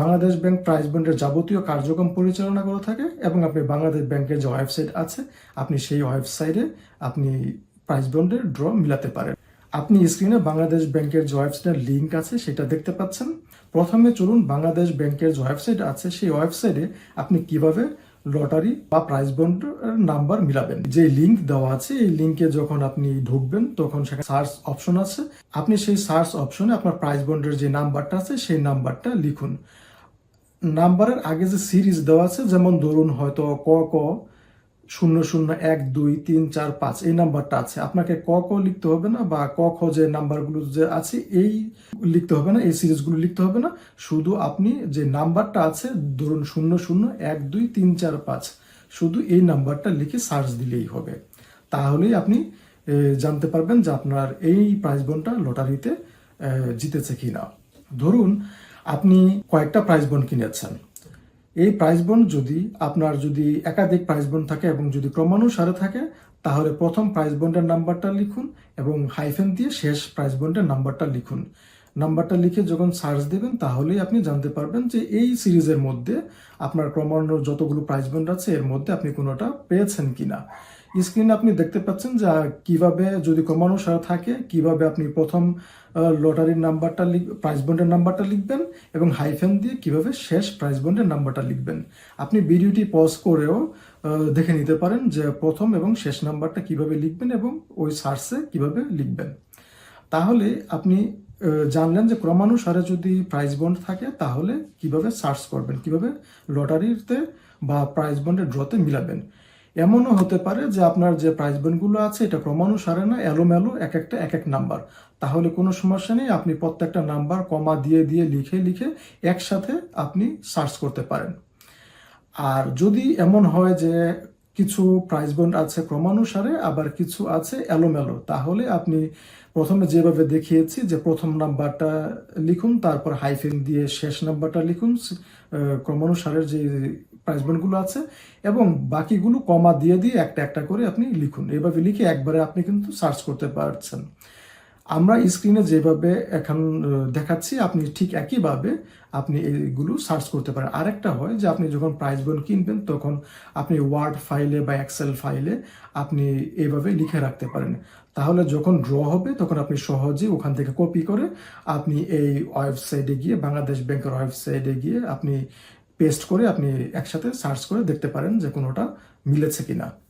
Bangladesh bank price বন্ডের যাবতীয় কার্যক্রম পরিচালনা করে থাকে এবং আপনি বাংলাদেশ ব্যাংকের যে ওয়েবসাইট আছে, আপনি সেই ওয়েবসাইটে আপনি প্রাইস বন্ডের ড্র মিলাতে পারেন। আপনি স্ক্রিনে বাংলাদেশ ব্যাংকের যে ওয়েবসাইটের লিঙ্ক আছে, সেটা দেখতে পাচ্ছেন। প্রথমে চলুন বাংলাদেশ ব্যাংকের যে ওয়েবসাইট আছে, সেই ওয়েবসাইটে আপনি কীভাবে লটারি বা প্রাইস বন্ড নাম্বার মিলাবেন। যে লিংক দেওয়া আছে, এই লিঙ্কে যখন আপনি ঢুকবেন, তখন সেখানে সার্চ অপশন আছে। আপনি সেই সার্চ অপশনে আপনার প্রাইস বন্ডের যে নাম্বারটা আছে, সেই নাম্বারটা লিখুন। নাম্বারের আগে যে সিরিজ দেওয়া আছে, যেমন ধরুন হয়তো ক ক, শূন্য শূন্য, এক, দুই, তিন, চার, পাঁচ, এই নাম্বারটা আছে। আপনাকে ক ক লিখতে হবে না বা ক, খ যে নাম্বারগুলো যে আছে, এই লিখতে হবে না, এই সিরিজগুলো লিখতে হবে না। শুধু আপনি যে নাম্বারটা আছে, ধরুন শূন্য শূন্য, এক, দুই, তিন, চার, পাঁচ, শুধু এই নাম্বারটা লিখে সার্চ দিলেই হবে। তাহলেই আপনি জানতে পারবেন যে আপনার এই প্রাইজ বন্ডটা লটারিতে জিতেছে কিনা। ধরুন আপনি কয়েকটা প্রাইজ বন্ড কিনেছেন। এই প্রাইজ বন্ড যদি আপনার যদি একাধিক প্রাইজ বন্ড থাকে এবং যদি ক্রমানুসারে থাকে, তাহলে প্রথম প্রাইজ বন্ডের নাম্বারটা লিখুন এবং হাইফেন দিয়ে শেষ প্রাইজ বন্ডের নাম্বারটা লিখুন। নাম্বারটা লিখে যখন সার্চ দেবেন, তাহলেই আপনি জানতে পারবেন যে এই সিরিজের মধ্যে আপনার ক্রমান্বয়ে যতগুলো প্রাইজ বন্ড আছে, এর মধ্যে আপনি কোনোটা পেয়েছেন কিনা। স্ক্রিনে আপনি দেখতে পাচ্ছেন যে কীভাবে যদি ক্রমানুসারে থাকে, কীভাবে আপনি প্রথম লটারির নাম্বারটা লিখ প্রাইজ বন্ডের নাম্বারটা লিখবেন এবং হাইফেন দিয়ে কীভাবে শেষ প্রাইজ বন্ডের নাম্বারটা লিখবেন। আপনি ভিডিওটি পজ করেও দেখে নিতে পারেন যে, প্রথম এবং শেষ নাম্বারটা কীভাবে লিখবেন এবং ওই সার্চে কীভাবে লিখবেন। তাহলে আপনি জানলেন যে ক্রমানুসারে যদি প্রাইস বন্ড থাকে, তাহলে কীভাবে সার্চ করবেন? কীভাবে লটারিতে বা প্রাইস বন্ডের ড্রতে মিলাবেন? এমনও হতে পারে যে আপনার যে প্রাইস বন্ডগুলো আছে, এটা ক্রমানুসারে না, এলোমেলো এক একটা, এক এক নাম্বার তাহলে কোনো সমস্যা নেই, আপনি প্রত্যেকটা নাম্বার কমা দিয়ে দিয়ে লিখে লিখে একসাথে আপনি সার্চ করতে পারেন। আর যদি এমন হয় যে কিছু প্রাইস বন্ড আছে ক্রমানুসারে, আবার কিছু আছে এলোমেলো। তাহলে আপনি প্রথমে যেভাবে দেখিয়েছি যে প্রথম নাম্বারটা লিখুন, তারপর হাইফেন দিয়ে শেষ নাম্বারটা লিখুন ক্রমানুসারের যে প্রাইস বন্ডগুলো আছে, এবং বাকিগুলো কমা দিয়ে দিয়ে একটা একটা করে আপনি লিখুন। এভাবে লিখে একবারে আপনি কিন্তু সার্চ করতে পারছেন। আমরা স্ক্রিনে যেভাবে এখন দেখাচ্ছি, আপনি ঠিক একইভাবে আপনি এইগুলো সার্চ করতে পারেন। আরেকটা হয় যে আপনি যখন প্রাইস বন্ড কিনবেন, তখন আপনি ওয়ার্ড ফাইলে বা এক্সেল ফাইলে আপনি এইভাবে লিখে রাখতে পারেন। তাহলে যখন ড্র হবে, তখন আপনি সহজে ওখান থেকে কপি করে আপনি এই ওয়েবসাইটে গিয়ে বাংলাদেশ ব্যাংকের ওয়েবসাইটে গিয়ে আপনি পেস্ট করে আপনি একসাথে সার্চ করে দেখতে পারেন যে কোনোটা মিলেছে কিনা।